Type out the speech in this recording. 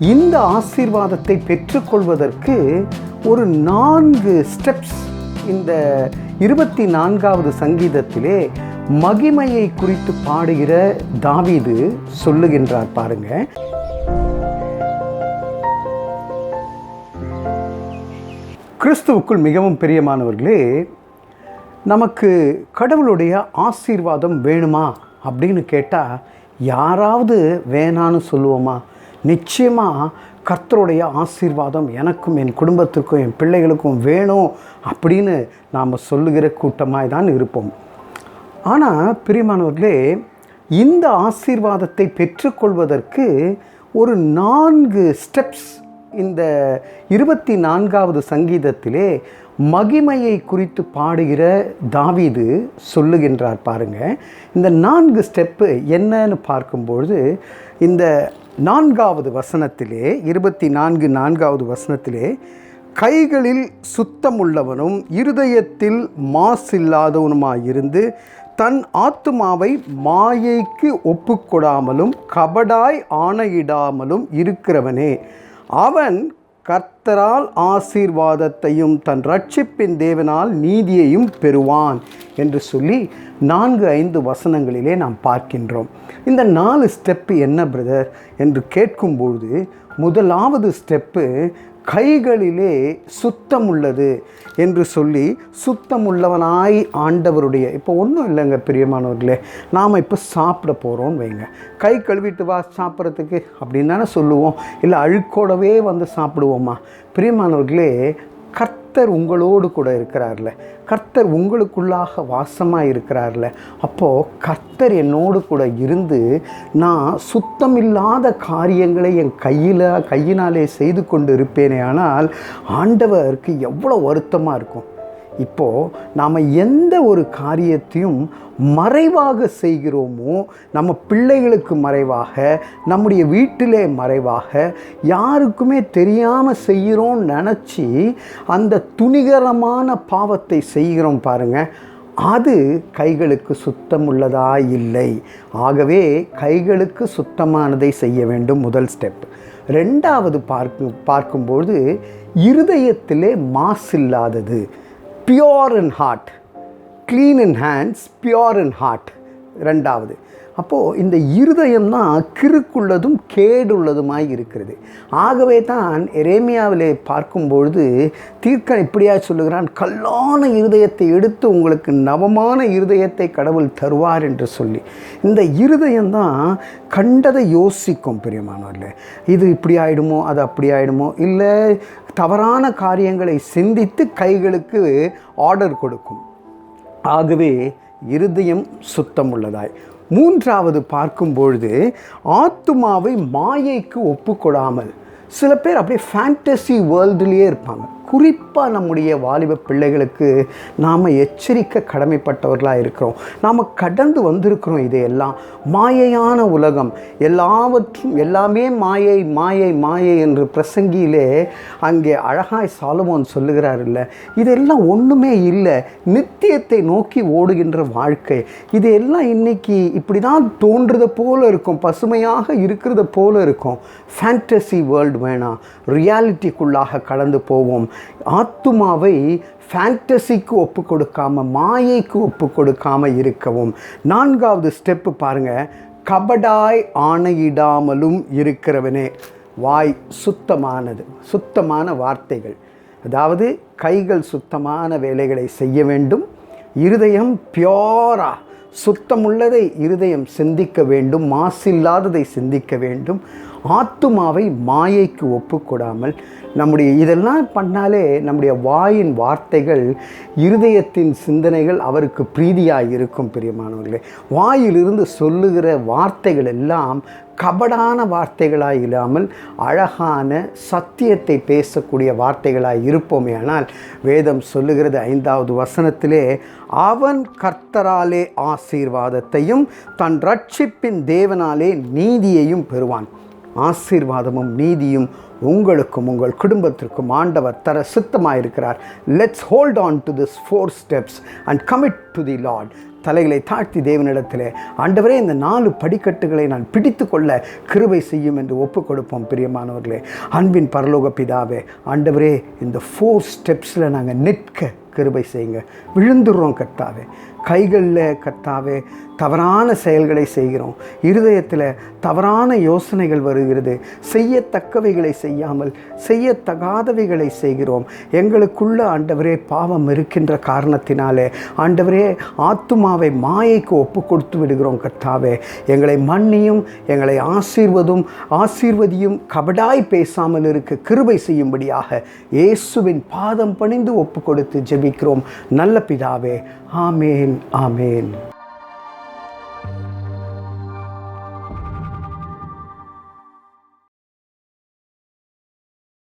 இந்த ஆசீர்வாதத்தை பெற்றுக்கொள்வதற்கு ஒரு நான்கு ஸ்டெப்ஸ் இந்த இருபத்தி நான்காவது சங்கீதத்திலே மகிமையை குறித்து பாடுகிற தாவிது சொல்லுகின்றார் பாருங்க. கிறிஸ்துவுக்குள் மிகவும் பிரியமானவர்களே நமக்கு கடவுளுடைய ஆசீர்வாதம் வேணுமா அப்படின்னு கேட்டால் யாராவது வேணான்னு சொல்லுவோமா? நிச்சயமாக கர்த்தருடைய ஆசீர்வாதம் எனக்கும் என் குடும்பத்திற்கும் என் பிள்ளைகளுக்கும் வேணும் அப்படின்னு நாம் சொல்லுகிற கூட்டமாய் தான் இருப்போம். ஆனால் பிரியமானவர்களே இந்த ஆசீர்வாதத்தை பெற்றுக்கொள்வதற்கு ஒரு நான்கு ஸ்டெப்ஸ் இந்த இருபத்தி நான்காவது சங்கீதத்திலே மகிமையை குறித்து பாடுகிற தாவீது சொல்லுகின்றார் பாருங்க. இந்த நான்கு ஸ்டெப்பு என்னன்னு பார்க்கும்பொழுது இந்த நான்காவது வசனத்திலே இருபத்தி நான்கு நான்காவது வசனத்திலே கைகளில் சுத்தமுள்ளவனும் இருதயத்தில் மாசில்லாதவனுமாயிருந்து தன் ஆத்துமாவை மாயைக்கு ஒப்புக்கொடாமலும் கபடாய் ஆணையிடாமலும் இருக்கிறவனே. அவன் கர்த்தரால் ஆசீர்வாதத்தையும் தன் ரட்சிப்பின் தேவனால் நீதியையும் பெறுவான் என்று சொல்லி நான்கு ஐந்து வசனங்களிலே நாம் பார்க்கின்றோம். இந்த நாலு ஸ்டெப்பு என்ன பிரதர்? என்று கேட்கும்பொழுது முதலாவது ஸ்டெப்பு கைகளிலே சுத்தம் உள்ளது என்று சொல்லி சுத்தமுள்ளவனாய் ஆண்டவருடைய இப்போ ஒன்றும் இல்லைங்க பிரியமானவர்களே நாம் இப்போ சாப்பிட போகிறோம்னு வைங்க. கை கழுவிட்டு வா சாப்பிட்றதுக்கு அப்படின்னு தானே சொல்லுவோம். இல்லை அழுக்கோடவே வந்து சாப்பிடுவோமா? பிரியமானவர்களே கர்த்தர் உங்களோடு கூட இருக்கிறார்ல. கர்த்தர் உங்களுக்குள்ளாக வாசமாக இருக்கிறார்ல. அப்போது கர்த்தர் என்னோடு கூட இருந்து நான் சுத்தமில்லாத காரியங்களை என் கையில் கையினாலே செய்து கொண்டு இருப்பேனே ஆனால் ஆண்டவருக்கு எவ்வளோ வருத்தமாக இருக்கும். இப்போது நாம் எந்த ஒரு காரியத்தையும் மறைவாக செய்கிறோமோ நம்ம பிள்ளைகளுக்கு மறைவாக நம்முடைய வீட்டிலே மறைவாக யாருக்குமே தெரியாமல் செய்கிறோன்னு நினச்சி அந்த துணிகரமான பாவத்தை செய்கிறோம் பாருங்கள் அது கைகளுக்கு சுத்தமுள்ளதா இல்லை ஆகவே கைகளுக்கு சுத்தமானதை செய்ய வேண்டும் முதல் ஸ்டெப். ரெண்டாவது பார்க்கும் பார்க்கும்போது இருதயத்திலே மாசில்லாதது. Pure in heart clean in hands pure in heart ரெண்டாவது அப்போது இந்த இருதயம் தான் கிறுக்குள்ளதும் கேடுள்ளதுமாய் இருக்கிறது. ஆகவே தான் எரேமியாவிலே பார்க்கும்பொழுது தீர்க்கன் இப்படியா சொல்லுகிறான் கல்லான இருதயத்தை எடுத்து உங்களுக்கு நவமான இருதயத்தை கடவுள் தருவார் என்று சொல்லி. இந்த இருதயம் தான் கண்டதை யோசிக்கும் பிரியமானவர்களே. இது இப்படி ஆகிடுமோ அது அப்படி ஆகிடுமோ இல்லை தவறான காரியங்களை சிந்தித்து கைகளுக்கு ஆர்டர் கொடுக்கும். ஆகவே இருதயம் சுத்தம் உள்ளதாய் மூன்றாவது பார்க்கும்பொழுது ஆத்துமாவை மாயைக்கு ஒப்புக்கொடாமல். சில பேர் அப்படியே ஃபேண்டசி வேர்ல்டுலேயே இருப்பாங்க. குறிப்பாக நம்முடைய வாலிப பிள்ளைகளுக்கு நாம் எச்சரிக்க கடமைப்பட்டவர்களாக இருக்கிறோம். நாம் கடந்து வந்திருக்கிறோம் இதையெல்லாம். மாயையான உலகம். எல்லாவற்றும் எல்லாமே மாயை மாயை மாயை என்று பிரசங்கியிலே அங்கே அழகாய் சாலமோன் சொல்லுகிறார் இல்லை இதெல்லாம் ஒன்றுமே இல்லை. நித்தியத்தை நோக்கி ஓடுகின்ற வாழ்க்கை. இதையெல்லாம் இன்னைக்கு இப்படி தான் தோன்றுறது போல இருக்கும். பசுமையாக இருக்கிறத போல இருக்கும். ஃபேண்டசி வேர்ல்டு வேணாம். ரியாலிட்டிக்குள்ளாக கடந்து போவோம். ஆத்துமாவை ஃபேண்டசிக்கு ஒப்பு கொடுக்காம மாயைக்கு ஒப்பு கொடுக்காம இருக்கவும். நான்காவது ஸ்டெப்பு பாருங்க. கபடாய் ஆணையிடாமலும் இருக்கிறவனே. வாய் சுத்தமானது. சுத்தமான வார்த்தைகள். அதாவது கைகள் சுத்தமான வேலைகளை செய்ய வேண்டும். இருதயம் பியோரா சுத்தமுள்ளதை இருதயம் சிந்திக்க வேண்டும். மாசில்லாததை சிந்திக்க வேண்டும். ஆத்துமாவை மாயைக்கு ஒப்புக்கொடாமல் நம்முடைய இதெல்லாம் பண்ணாலே நம்முடைய வாயின் வார்த்தைகள் இருதயத்தின் சிந்தனைகள் அவருக்கு பிரீதியாக இருக்கும் பிரியமானவர்களே. வாயிலிருந்து சொல்லுகிற வார்த்தைகள் எல்லாம் கபடான வார்த்தைகளாக இல்லாமல் அழகான சத்தியத்தை பேசக்கூடிய வார்த்தைகளாக இருப்போமே ஆனால் வேதம் சொல்லுகிறது ஐந்தாவது வசனத்திலே அவன் கர்த்தராலே ஆசீர்வாதத்தையும் தன் ரட்சிப்பின் தேவனாலே நீதியையும் பெறுவான். ஆசீர்வாதமும் நீதியும் உங்களுக்கும் உங்கள் குடும்பத்திற்கும் ஆண்டவர் தர சித்தமாக இருக்கிறார் let's hold on to this four steps and commit to the Lord தலைகளை தாழ்த்தி தேவனிடத்தில் ஆண்டவரே இந்த நாலு படிக்கட்டுகளை நான் பிடித்து கொள்ள கிருபை செய்யும் என்று ஒப்புக் கொடுப்போம் பிரியமானவர்களே. அன்பின் பரலோக பிதாவே ஆண்டவரே இந்த ஃபோர் ஸ்டெப்ஸில் நாங்கள் நிற்க கிருபை செய்யுங்க. விழுந்துடுறோம் கர்த்தாவே. கைகளில் கர்த்தாவே தவறான செயல்களை செய்கிறோம். இருதயத்தில் தவறான யோசனைகள் வருகிறது. செய்யத்தக்கவைகளை செய்யாமல் செய்யத்தகாதவைகளை செய்கிறோம். எங்களுக்குள்ள ஆண்டவரே பாவம் இருக்கின்ற காரணத்தினாலே ஆண்டவரே ஆத்துமாவை மாயைக்கு ஒப்பு கொடுத்து விடுகிறோம் கர்த்தாவே. எங்களை மன்னியும் எங்களை ஆசீர்வதும் ஆசீர்வதியும் கபடாய் பேசாமல் இருக்க கிருபை செய்யும்படியாக இயேசுவின் பாதம் பணிந்து ஒப்பு கொடுத்து ஜெபி ஜெபிக்கிறோம் நல்ல பிதாவே ஆமேன் ஆமேன்.